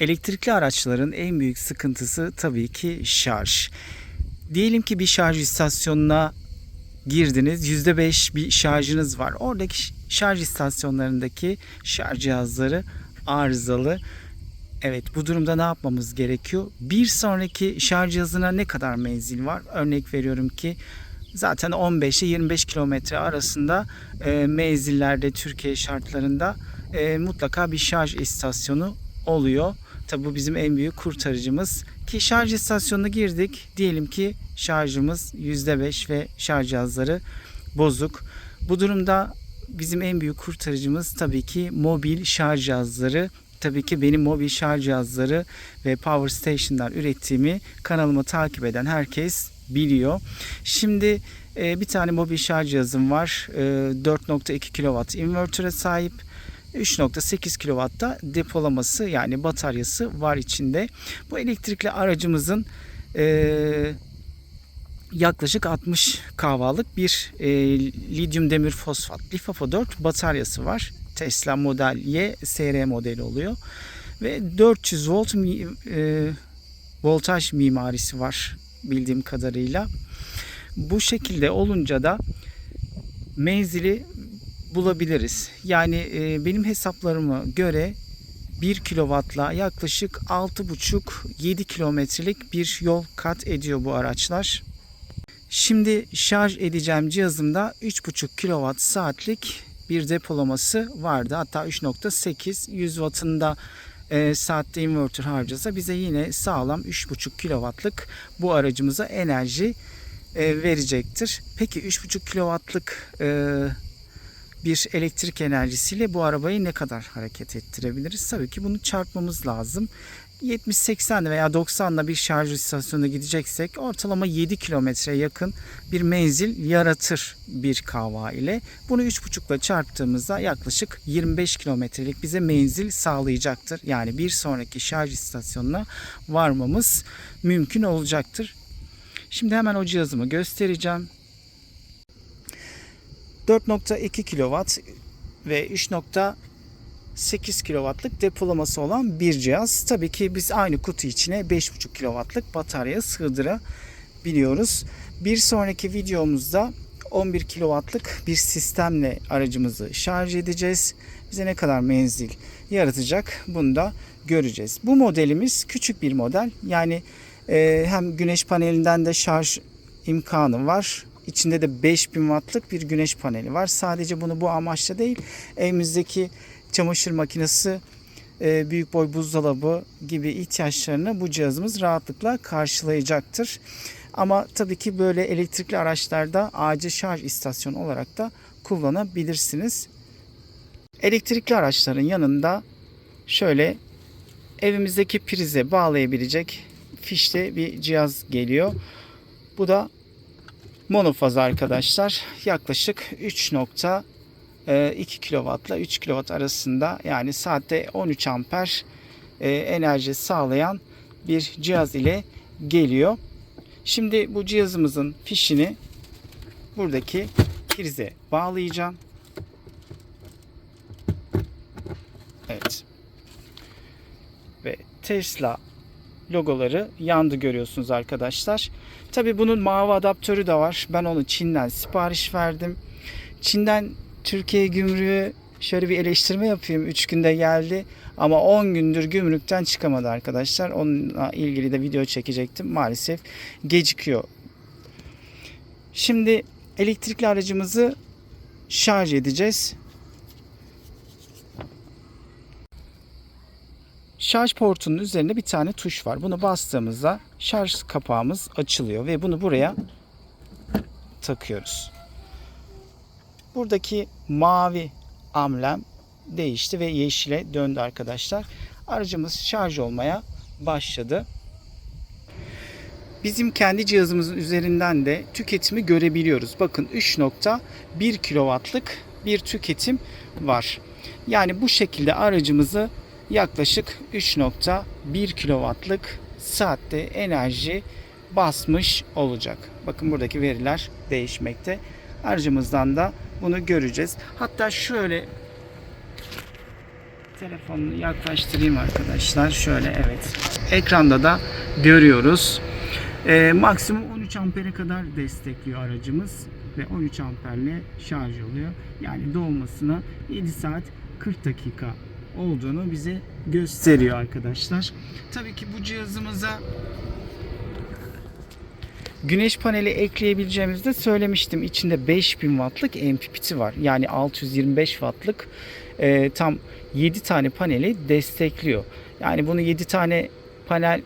Elektrikli araçların en büyük sıkıntısı tabii ki şarj. Diyelim ki bir şarj istasyonuna girdiniz. %5 bir şarjınız var. Oradaki şarj istasyonlarındaki şarj cihazları arızalı. Evet bu durumda ne yapmamız gerekiyor? Bir sonraki şarj cihazına ne kadar menzil var? Örnek veriyorum ki zaten 15 ile 25 kilometre arasında e, menzillerde Türkiye şartlarında e, mutlaka bir şarj istasyonu oluyor. Tabi bu bizim en büyük kurtarıcımız. Ki şarj istasyonuna girdik. Diyelim ki şarjımız %5 ve şarj cihazları bozuk. Bu durumda bizim en büyük kurtarıcımız tabii ki mobil şarj cihazları. Tabii ki benim mobil şarj cihazları ve Power Station'dan ürettiğimi kanalımı takip eden herkes biliyor. Şimdi e, bir tane mobil şarj cihazım var. E, 4.2 kW inverter'e sahip. 3.8 kW'da depolaması yani bataryası var içinde. Bu elektrikli aracımızın e, yaklaşık 60 kahvalık bir e, lityum demir fosfat LiFePO 4 bataryası var. Tesla Model Y SR modeli oluyor. Ve 400 volt mi, e, voltaj mimarisi var bildiğim kadarıyla. Bu şekilde olunca da menzili bulabiliriz. Yani e, benim hesaplarıma göre 1 kW'la yaklaşık 6,5-7 kilometrelik bir yol kat ediyor bu araçlar. Şimdi şarj edeceğim cihazımda 3,5 kWh saatlik bir depolaması vardı. Hatta 3.8 100 wattında e, saatte inverter harcasa bize yine sağlam 3,5 kW'lık bu aracımıza enerji e, verecektir. Peki 3,5 kW'lık e, bir elektrik enerjisiyle bu arabayı ne kadar hareket ettirebiliriz? Tabii ki bunu çarpmamız lazım. 70-80 veya 90'la bir şarj istasyonuna gideceksek ortalama 7 kilometre yakın bir menzil yaratır bir kahva ile. Bunu 3,5 ile çarptığımızda yaklaşık 25 kilometrelik bize menzil sağlayacaktır. Yani bir sonraki şarj istasyonuna varmamız mümkün olacaktır. Şimdi hemen o cihazımı göstereceğim. 4.2 kW ve 3.8 kW'lık depolaması olan bir cihaz. Tabii ki biz aynı kutu içine 5.5 kW'lık batarya sığdırabiliyoruz. Bir sonraki videomuzda 11 kW'lık bir sistemle aracımızı şarj edeceğiz. Bize ne kadar menzil yaratacak bunu da göreceğiz. Bu modelimiz küçük bir model. Yani hem güneş panelinden de şarj imkanı var. İçinde de 5000 wattlık bir güneş paneli var. Sadece bunu bu amaçla değil, evimizdeki çamaşır makinesi, e, büyük boy buzdolabı gibi ihtiyaçlarını bu cihazımız rahatlıkla karşılayacaktır. Ama tabii ki böyle elektrikli araçlarda acil şarj istasyonu olarak da kullanabilirsiniz. Elektrikli araçların yanında şöyle evimizdeki prize bağlayabilecek fişli bir cihaz geliyor. Bu da monofaz arkadaşlar. Yaklaşık 3.2 kW ile 3 kW arasında yani saatte 13 amper e, enerji sağlayan bir cihaz ile geliyor. Şimdi bu cihazımızın fişini buradaki prize bağlayacağım. Evet. Ve Tesla logoları yandı görüyorsunuz arkadaşlar. Tabi bunun mavi adaptörü de var. Ben onu Çin'den sipariş verdim. Çin'den Türkiye gümrüğü şöyle bir eleştirme yapayım. 3 günde geldi ama 10 gündür gümrükten çıkamadı arkadaşlar. Onunla ilgili de video çekecektim. Maalesef gecikiyor. Şimdi elektrikli aracımızı şarj edeceğiz. Şarj portunun üzerinde bir tane tuş var. Bunu bastığımızda şarj kapağımız açılıyor ve bunu buraya takıyoruz. Buradaki mavi amblem değişti ve yeşile döndü arkadaşlar. Aracımız şarj olmaya başladı. Bizim kendi cihazımızın üzerinden de tüketimi görebiliyoruz. Bakın 3.1 kW'lık bir tüketim var. Yani bu şekilde aracımızı yaklaşık 3.1 kW'lık saatte enerji basmış olacak. Bakın buradaki veriler değişmekte. Aracımızdan da bunu göreceğiz. Hatta şöyle Telefonunu yaklaştırayım arkadaşlar. Şöyle evet. Ekranda da görüyoruz. Ee, maksimum 13 ampere kadar destekliyor aracımız ve 13 amperle şarj oluyor. Yani dolmasına 7 saat 40 dakika olduğunu bize gösteriyor arkadaşlar. Tabii ki bu cihazımıza Güneş paneli ekleyebileceğimizi de söylemiştim. İçinde 5000 wattlık MPPT var. Yani 625 wattlık e, tam 7 tane paneli destekliyor. Yani bunu 7 tane panel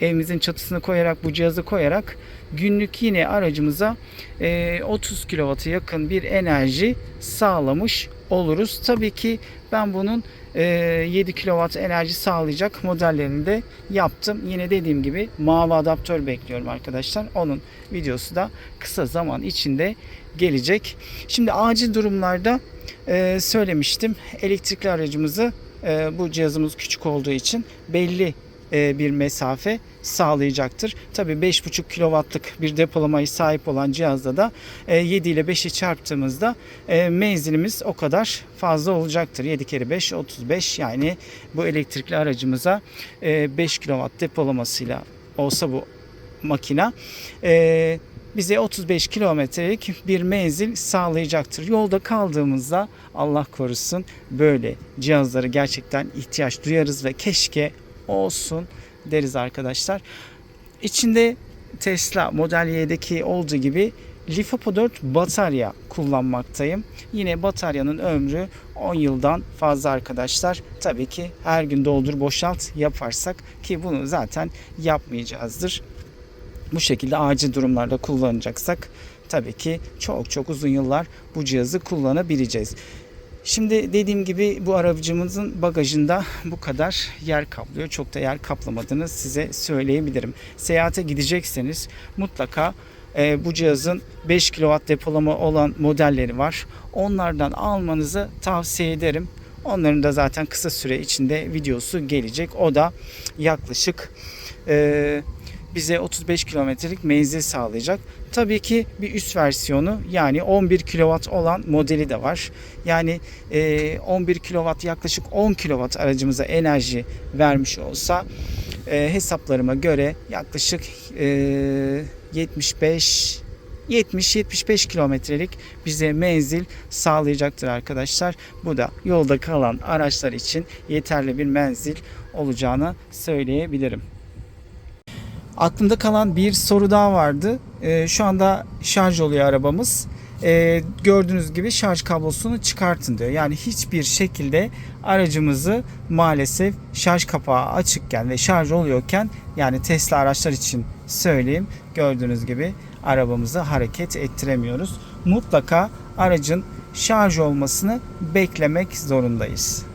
evimizin çatısına koyarak bu cihazı koyarak günlük yine aracımıza e, 30 kW'a yakın bir enerji sağlamış oluruz. Tabii ki ben bunun e, 7 kW enerji sağlayacak modellerini de yaptım. Yine dediğim gibi mavi adaptör bekliyorum arkadaşlar. Onun videosu da kısa zaman içinde gelecek. Şimdi acil durumlarda e, söylemiştim. Elektrikli aracımızı e, bu cihazımız küçük olduğu için belli e, bir mesafe sağlayacaktır. Tabii 5,5 kW'lık bir depolamayı sahip olan cihazda da e, 7 ile 5'i çarptığımızda e, menzilimiz o kadar fazla olacaktır. 7 kere 5 35 yani bu elektrikli aracımıza e, 5 kW depolamasıyla olsa bu makina e, bize 35 kilometrelik bir menzil sağlayacaktır. Yolda kaldığımızda Allah korusun böyle cihazlara gerçekten ihtiyaç duyarız ve keşke olsun deriz arkadaşlar. İçinde Tesla Model Y'deki olduğu gibi LiFePO 4 batarya kullanmaktayım. Yine bataryanın ömrü 10 yıldan fazla arkadaşlar. Tabii ki her gün doldur boşalt yaparsak ki bunu zaten yapmayacağızdır. Bu şekilde acil durumlarda kullanacaksak tabii ki çok çok uzun yıllar bu cihazı kullanabileceğiz. Şimdi dediğim gibi bu aracımızın bagajında bu kadar yer kaplıyor. Çok da yer kaplamadığını size söyleyebilirim. Seyahate gidecekseniz mutlaka e, bu cihazın 5 kW depolama olan modelleri var. Onlardan almanızı tavsiye ederim. Onların da zaten kısa süre içinde videosu gelecek. O da yaklaşık e, bize 35 kilometrelik menzil sağlayacak. Tabii ki bir üst versiyonu yani 11 kW olan modeli de var. Yani e, 11 kW yaklaşık 10 kW aracımıza enerji vermiş olsa e, hesaplarıma göre yaklaşık e, 75 70-75 kilometrelik bize menzil sağlayacaktır arkadaşlar. Bu da yolda kalan araçlar için yeterli bir menzil olacağını söyleyebilirim. Aklımda kalan bir soru daha vardı. Ee, şu anda şarj oluyor arabamız. Ee, gördüğünüz gibi şarj kablosunu çıkartın diyor. Yani hiçbir şekilde aracımızı maalesef şarj kapağı açıkken ve şarj oluyorken yani Tesla araçlar için söyleyeyim. Gördüğünüz gibi arabamızı hareket ettiremiyoruz. Mutlaka aracın şarj olmasını beklemek zorundayız.